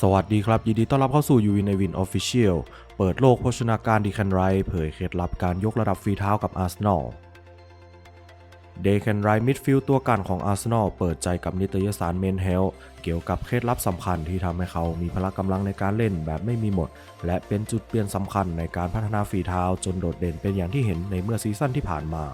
สวัสดีครับ ยินดีต้อนรับเข้าสู่ยูวินในวินออฟฟิเชียลเปิดโลกโภชนาการดีแคนไรเผยเคล็ดลับการยกระดับฝีเท้ากับอาร์เซนอลเดแคนไรมิดฟิลด์ตัวกันของอาร์เซนอลเปิดใจกับนิตยสารเมนเฮลเกี่ยวกับเคล็ดลับสำคัญที่ทำให้เขามีพละกำลังในการเล่นแบบไม่มีหมด และเป็นจุดเปลี่ยนสำคัญในการพัฒนาฝีเท้าจนโดดเด่นเป็นอย่างที่เห็นในเมื่อซีซั่นที่ผ่านมา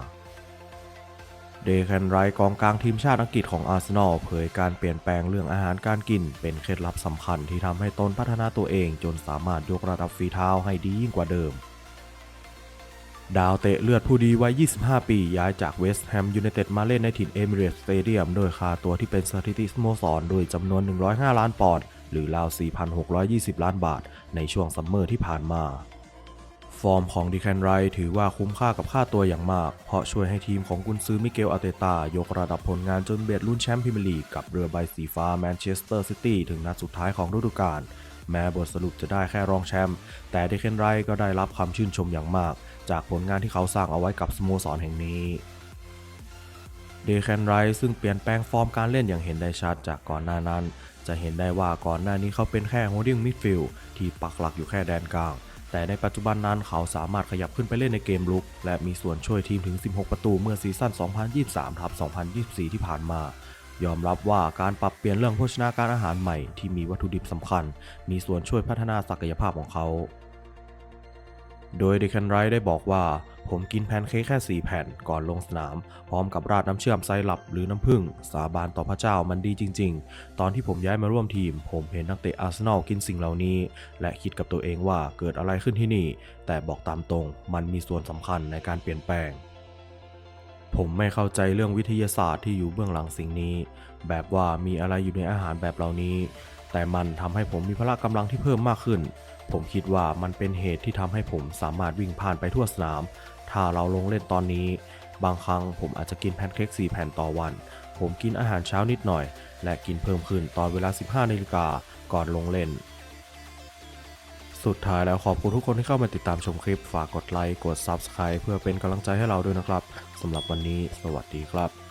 เดแคนไรกองกลางทีมชาติอังกฤษของอาร์เซนอลเผยการเปลี่ยนแปลงเรื่องอาหารการกิน เป็นเคล็ดลับสำคัญที่ทำให้ตนพัฒนาตัวเองจนสามารถยกระดับฝีเท้าให้ดียิ่งกว่าเดิม ดาวเตะเลือดผู้ดีวัย 25 ปี ย้ายจากเวสต์แฮมยูไนเต็ดมาเล่นในถิ่นเอมิเรตสเตเดียมโดยค่าตัวที่เป็นสถิติสโมสรโดยจำนวน 105 ล้านปอนด์หรือราว 4,620 ล้านบาท ในช่วงซัมเมอร์ที่ผ่านมา ฟอร์มของดิแคนไรถือว่าคุ้มค่ากับค่าตัวอย่างมาก เพราะช่วยให้ทีมของกุนซือมิเกลอาเตตายกระดับผลงานจนเบียดลุ้นแชมป์พรีเมียร์ลีกกับเรือใบสีฟ้าแมนเชสเตอร์ซิตี้ถึงนัดสุดท้ายของฤดูกาลแม้บทสรุปจะได้แค่รองแชมป์แต่ดิแคนไรก็ได้รับคำชื่นชมอย่างมาก จากผลงานที่เขาสร้างเอาไว้กับสโมสรแห่งนี้เดแคนไรซึ่งเปลี่ยนแปลงฟอร์มการเล่นอย่างเห็นได้ชัดจากก่อนหน้านั้น จะเห็นได้ว่าก่อนหน้านี้เขาเป็นแค่โฮดดิ้งมิดฟิลด์ที่ปักหลักอยู่แค่แดนกลาง แต่ในปัจจุบันนั้นเขาสามารถขยับขึ้นไปเล่นในเกมลุก และมีส่วนช่วยทีมถึง 16 ประตูเมื่อซีซั่น 2023ทับ2024 ที่ผ่านมา ยอมรับว่าการปรับเปลี่ยนเรื่องโภชนาการอาหารใหม่ที่มีวัตถุดิบสำคัญ มีส่วนช่วยพัฒนาศักยภาพของเขา โดยเดคันไรได้บอกว่า ผมกินแพนเค้กแค่ 4 แผ่นก่อนลงสนาม พร้อมกับราดน้ำเชื่อมไซรัปหรือน้ำผึ้งสาบานต่อพระเจ้ามันดีจริง ๆ ตอนที่ผมย้ายมาร่วมทีม ผมเห็นนักเตะอาร์เซนอลกินสิ่งเหล่านี้ และคิดกับตัวเองว่าเกิดอะไรขึ้นที่นี่ แต่บอกตามตรง มันมีส่วนสำคัญในการเปลี่ยนแปลงผมไม่เข้าใจเรื่องวิทยาศาสตร์ที่อยู่เบื้องหลังสิ่งนี้ แบบว่ามีอะไรอยู่ในอาหารแบบเหล่านี้ แต่มันทำให้ผมมีพละกำลังที่เพิ่มมากขึ้น ผมคิดว่ามันเป็นเหตุที่ทำให้ผมสามารถวิ่งผ่านไปทั่วสนาม ถ้าเราลงเล่นตอนนี้ บางครั้งผมอาจจะกินแพนเค้ก4แผ่นต่อวัน ผมกินอาหารเช้านิดหน่อย และกินเพิ่มขึ้นตอนเวลา 15นาฬิกาก่อนลงเล่น สุดท้ายแล้วขอบคุณทุกคนที่เข้ามาติดตามชมคลิป ฝากกดไลค์ กด Subscribe เพื่อเป็นกำลังใจให้เราด้วยนะครับสำหรับวันนี้ สวัสดีครับ